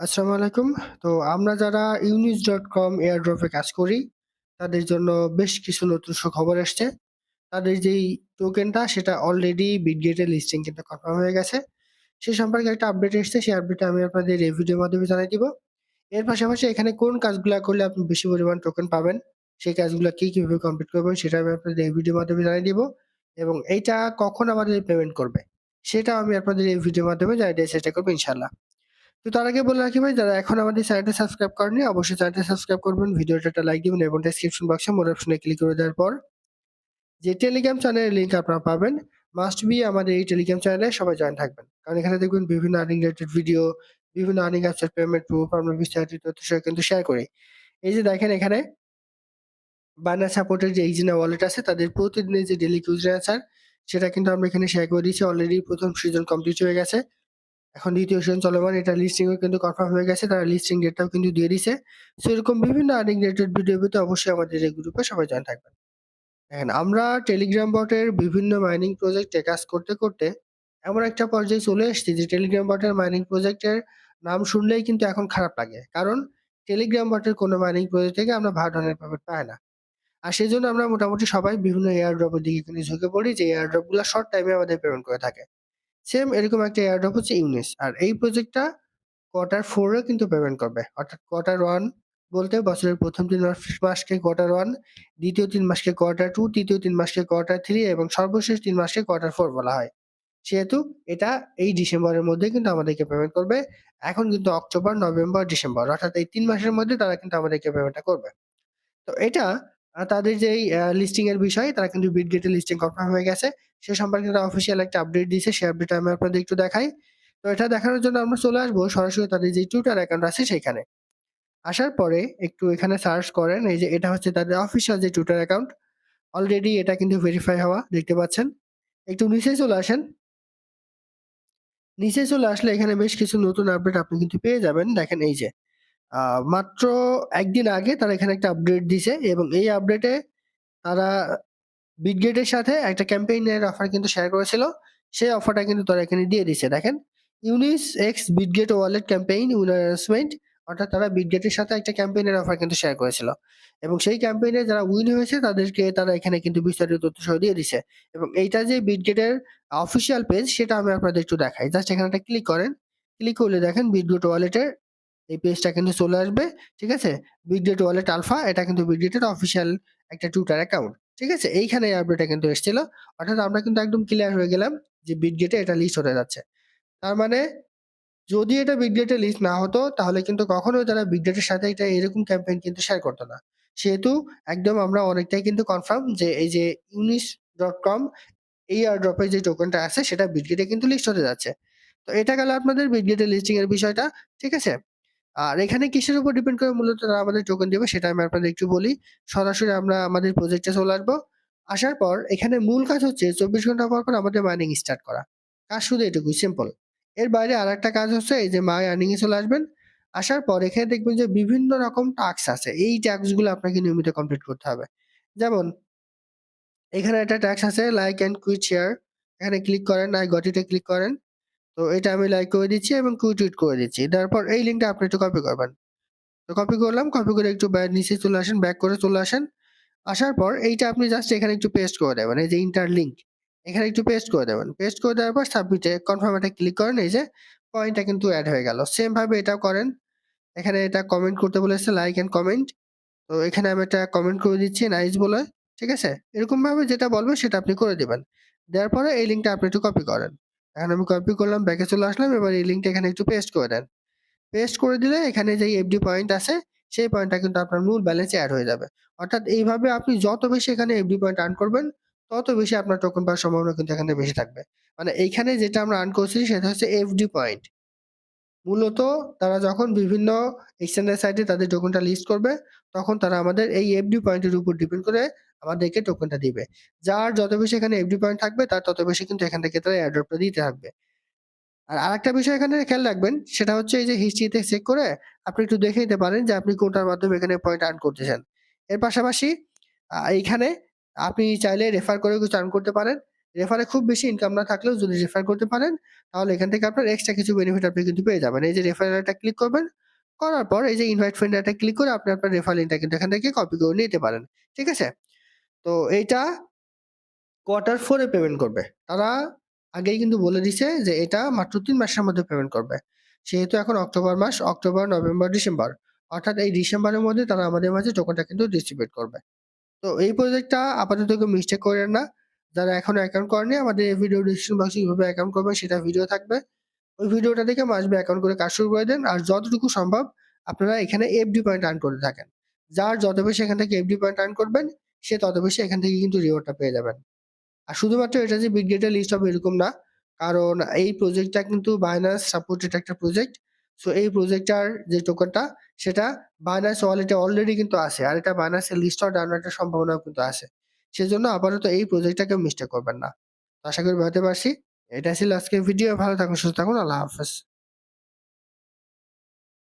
আসসালামু আলাইকুম। তো আমরা যারা Unis.com এয়ারড্রপ এ কাজ করি, তাদের জন্য বেশ কিছু নতুন সুখবর এসছে। তাদের যেই টোকেনটা সেটা অলরেডি এর লিস্টিং কিন্তু কনফার্ম হয়ে গেছে। সে সম্পর্কে একটা আপডেট এসছে। সেই আপডেটটা আমি আপনাদের এই ভিডিওর মাধ্যমে জানাই দিব। এর পাশাপাশি এখানে কোন কাজগুলা করলে আপনি বেশি পরিমাণ টোকেন পাবেন, সেই কাজগুলো কী কীভাবে কমপ্লিট করবেন সেটা আমি আপনাদের এই ভিডিওর মাধ্যমে জানিয়ে দিব। এবং এইটা কখন আমাদের পেমেন্ট করবে, সেটাও আমি আপনাদের এই ভিডিওর মাধ্যমে জানিয়ে দেওয়ার চেষ্টা করব ইনশাআল্লাহ। তো তার আগে বলে রাখি ভাই যারা এখন আমাদের চ্যানেলটা সাবস্ক্রাইব করেননি অবশ্যই চ্যানেলটা সাবস্ক্রাইব করবেন, ভিডিওটা একটা লাইক দিবেন এবং ডেসক্রিপশন বক্সে মোর অপশনে ক্লিক করে দেওয়ার পর যে টেলিগ্রাম চ্যানেলের লিঙ্ক আপনারা পাবেন, মাস্ট বি আমাদের এই টেলিগ্রাম চ্যানেলে সবাই জয়েন থাকবেন। কারণ এখানে দেখবেন বিভিন্ন আর্নিং রিলেটেড ভিডিও, বিভিন্ন আর্নিং অ্যাপসের পেমেন্ট প্রুফ আমরা বিস্তারিত তথ্য কিন্তু শেয়ার করি। এই যে দেখেন এখানে বায়না সাপোর্টের যে ইজিনা ওয়ালেট আছে তাদের প্রতিদিনের যে ডেলি কুইজ অ্যান্সার সেটা কিন্তু আমরা এখানে শেয়ার করে দিয়েছি। অলরেডি ১ম সিজন কমপ্লিট হয়ে গেছে। এখন ২য় সিজন চলমান। এটা লিস্টিংও কিন্তু কনফার্ম হয়ে গেছে। তারা লিস্টিং ডেটটাও কিন্তু দিয়ে দিছে। সো এরকম বিভিন্ন আর্নিং রিলেটেড ভিডিও পেতে অবশ্যই আমাদের এই গ্রুপে সবাই জয়েন থাকবেন। দেখেন আমরা টেলিগ্রাম বটের বিভিন্ন মাইনিং প্রজেক্টে কাজ করতে, করতে এমন একটা পর্যায়ে চলে এসেছি যে টেলিগ্রাম বটের মাইনিং প্রজেক্টের নাম শুনলেই কিন্তু এখন খারাপ লাগে। কারণ টেলিগ্রাম বটের কোনো মাইনিং প্রজেক্ট থেকে আমরা ভালো ধরনের পেমেন্ট পাই না। আর সেই জন্য আমরা মোটামুটি সবাই বিভিন্ন এয়ারড্রপের দিকে কিন্তু ঝুঁকে পড়ি যে এয়ারড্রপগুলা শর্ট টাইমে আমাদের পেমেন্ট করে থাকে। সেম এরকম একটা এয়ারড্রপ হচ্ছে ইউনিস। আর এই প্রজেক্টটা কোয়ার্টার 4 এ কিন্তু পেমেন্ট করবে। অর্থাৎ কোয়ার্টার ওয়ান বলতে বছরের ১ম ৩ মাস মাসকে কোয়ার্টার ওয়ান দ্বিতীয় তিন মাসকে কোয়ার্টার টু তৃতীয় তিন মাসকে কোয়ার্টার থ্রি এবং সর্বশেষ তিন মাসকে কোয়ার্টার ফোর বলা হয়। সেহেতু এটা এই ডিসেম্বরের মধ্যে কিন্তু আমাদেরকে পেমেন্ট করবে। এখন কিন্তু অক্টোবর, নভেম্বর, ডিসেম্বর অর্থাৎ এই তিন মাসের মধ্যে তারা কিন্তু আমাদেরকে পেমেন্টটা করবে। তো এটা তাদের আ লিস্টিং এর বিষয়, তারা কিন্তু এর লিস্টিং কনফার্ম হয়ে গেছে। সে সম্পর্কে তারা অফিসিয়াল একটা আপডেট দিয়েছে। সেই আপডেটটা আমি আপনাদের একটু দেখাই। তো এটা দেখানোর জন্য আমরা চলে আসব, সরাসরি তাদের যে টুইটার অ্যাকাউন্ট আছে সেখানে। আসার পরে একটু এখানে সার্চ করেন। এই যে এটা হচ্ছে তাদের অফিসিয়াল যে টুইটার অ্যাকাউন্ট। অলরেডি এটা কিন্তু ভেরিফাই হওয়া, দেখতে পাচ্ছেন। একটু নিচে চলে আসেন। নিচে চলে আসলে এখানে বেশ কিছু নতুন আপডেট আপনি কিন্তু পেয়ে যাবেন। দেখেন এই যে মাত্র একদিন আগে তারা এখানে একটা আপডেট দিছে এবং এই আপডেটে তারা এর সাথে একটা ক্যাম্পেইন এর অফার কিন্তু শেয়ার করেছিল। সেই অফারটা কিন্তু তারা এখানে দিয়ে দিছে। দেখেন ইউনিস এক্স Bitget wallet campaign winner announcement অর্থাৎ তারা এর সাথে একটা ক্যাম্পেইন এর অফার কিন্তু শেয়ার করেছিল। এবং সেই ক্যাম্পেইন যারা উইন হয়েছে, তাদেরকে তারা এখানে কিন্তু বিস্তারিত তথ্য সহ দিয়ে দিছে। এবং এইটা যে এর অফিসিয়াল পেজ সেটা আমি আপনাদের একটু দেখাই। জাস্ট এখানে একটা ক্লিক করেন। ক্লিক করলে দেখেন Bitget ওয়ালেটের এই পেজটা কিন্তু চলে আসবে। ঠিক আছে? Bitget ওয়ালেট আলফা এটা কিন্তু এর অফিসিয়াল একটা টুইটার অ্যাকাউন্ট। ঠিক আছে? এইখানে এই আপডেটটা কিন্তু এসেছিল। অর্থাৎ আমরা কিন্তু একদম ক্লিয়ার হয়ে গেলাম যে এ এটা লিস্ট হতে যাচ্ছে। তার মানে যদি এটা এ লিস্ট না হতো, তাহলে কিন্তু কখনোই তারা এর সাথে এটা এরকম ক্যাম্পেইন কিন্তু শেয়ার করতো না। সেহেতু একদম আমরা অনেকটাই কিন্তু কনফার্ম যে এই যে ইউনিস ডট কম এই আর এর যে টোকেনটা আছে, সেটা এ কিন্তু লিস্ট হতে যাচ্ছে। তো এটা গেল আপনাদের এর লিস্টিং এর বিষয়টা। ঠিক আছে? আর এখানে কিসের উপর ডিপেন্ড করে মূলত তারা আমাদের টোকেন দিবে সেটা আমি আপনাদের একটু বলি। সরাসরি আমরা আমাদের প্রজেক্টে চলে আসব। আসার পর এখানে মূল কাজ হচ্ছে ২৪ ঘণ্টা পর, পর আমাদের মাইনিং স্টার্ট করা। কাজ শুধু এটুকুই সিম্পল। এর বাইরে আর একটা কাজ হচ্ছে এই যে মাই এ চলে আসবেন। আসার পর এখানে দেখবেন যে বিভিন্ন রকম টাস্ক আছে। এই টাস্কগুলো আপনাকে নিয়মিত কমপ্লিট করতে হবে। যেমন এখানে একটা টাস্ক আছে লাইক অ্যান্ড কুইট শেয়ার। এখানে ক্লিক করেন আই গট ইট এ ক্লিক করেন। তো এটা আমি লাইক করে দিচ্ছি এবং কুইট করে দিচ্ছি। তারপর এই লিঙ্কটা আপনি একটু কপি করবেন। তো কপি করলাম। কপি করে একটু নিচে চলে আসেন, ব্যাক করে চলে আসেন। আসার পর এইটা আপনি জাস্ট এখানে একটু পেস্ট করে দেবেন। এই যে ইন্টার লিঙ্ক এখানে একটু পেস্ট করে দেবেন। পেস্ট করে দেওয়ার পর সাবমিটে কনফার্ম এ ক্লিক করেন। এই যে পয়েন্টটা কিন্তু অ্যাড হয়ে গেল। সেম ভাবে এটাও করেন। এখানে এটা কমেন্ট করতে বলেছে লাইক অ্যান্ড কমেন্ট। তো এখানে আমি একটা কমেন্ট করে দিচ্ছি নাইস বলে। ঠিক আছে? এরকম ভাবে যেটা বলবে সেটা আপনি করে দিবেন। দেওয়ার পরে এই লিঙ্কটা আপনি একটু কপি করেন। এখন আমি কপি করলাম, ব্যাকে চলে আসলাম। এবার এই লিঙ্কটা এখানে একটু পেস্ট করে দেন। পেস্ট করে দিলে এখানে যে এফডি পয়েন্ট আছে সেই পয়েন্টটা কিন্তু আপনার মূল ব্যালেন্সে অ্যাড হয়ে যাবে। অর্থাৎ এইভাবে আপনি যত বেশি এখানে এফডি পয়েন্ট আর্ন করবেন তত বেশি আপনার টোকেন পাওয়ার সম্ভাবনা কিন্তু এখানে বেশি থাকবে। মানে এইখানে যেটা আমরা আর্ন করছি সেটা হচ্ছে এফডি পয়েন্ট। মূলত তারা যখন বিভিন্ন এক্সচেঞ্জের সাইটে তাদের টোকেনটা লিস্ট করবে, তখন তারা আমাদের এই এফডি পয়েন্টের উপর ডিপেন্ড করে আমাদেরকে টোকেনটা দিবে। যার যত বেশি এখানে এফডি পয়েন্ট থাকবে, তার তত বেশি কিন্তু এখান থেকে তারা এয়ারড্রপটা দিতে থাকবে। আর আরেকটা বিষয় এখানে খেয়াল রাখবেন, সেটা হচ্ছে এই যে হিস্ট্রিতে চেক করে আপনি একটু দেখে নিতে পারেন যে আপনি কোনটার মাধ্যমে এখানে পয়েন্ট আর্ন করতেছেন। এর পাশাপাশি এইখানে আপনি চাইলে রেফার করেও কিছু আর্ন করতে পারেন। রেফারে খুব বেশি ইনকাম না থাকলেও যদি রেফার করতে পারেন তাহলে এখান থেকে আপনার এক্সট্রা কিছু বেনিফিট আপনি কিন্তু পেয়ে যাবেন। এই যে রেফারেলটা ক্লিক করবেন। করার পর এই যে ইনভাইট ফ্রেন্ড একটা ক্লিক করে আপনি আপনার রেফারেল লিঙ্কটা কিন্তু এখান থেকে কপি করে নিতে পারেন। ঠিক আছে? তো এইটা কোয়ার্টার ফোরে পেমেন্ট করবে। তারা আগেই কিন্তু বলে দিছে যে এটা মাত্র তিন মাসের মধ্যে পেমেন্ট করবে। সেহেতু এখন অক্টোবর মাস, অক্টোবর, নভেম্বর, ডিসেম্বর। অর্থাৎ এই ডিসেম্বরের মধ্যে তারা আমাদের মাঝে টোকেনটা কিন্তু ডিস্ট্রিবিউট করবে। তো এই প্রজেক্টটা আপাতত কেউ মিস্টেক কইরেন না। যারা এখনও অ্যাকাউন্ট করেনি আমাদের এই ভিডিও ডেসক্রিপশন বক্সে কীভাবে অ্যাকাউন্ট করবেন সেটা ভিডিও থাকবে। ওই ভিডিওটা দেখে মাস্ট বি অ্যাকাউন্ট করে কাজ শুরু করে দেন। আর যতটুকু সম্ভব আপনারা এখানে এফডি পয়েন্ট আর্ন করে থাকেন। যার যত বেশি এখান থেকে এফডি পয়েন্ট আর্ন করবেন, সে তত বেশি এখান থেকে কিন্তু রিওয়ার্ডটা পেয়ে যাবেন। আর শুধুমাত্র এটা যে বিটগেটে লিস্ট হবে এরকম না। কারণ এই প্রজেক্টটা কিন্তু বাইন্যান্স সাপোর্টেড একটা প্রজেক্ট। সো এই প্রজেক্টটার যে টোকেনটা সেটা বাইন্যান্স ওয়ালেটে অলরেডি কিন্তু আছে। আর এটা বাইন্যান্সের লিস্ট হওয়ার ডাউন একটা সম্ভাবনাও কিন্তু আছে। সেজন্য আপাতত এই প্রজেক্টটাকে মিস্টেক করবেন না। আশা করি বলতে পারছি। এটা ছিল আজকের ভিডিও। ভালো থাকুন, সুস্থ থাকুন। আল্লাহ হাফেজ।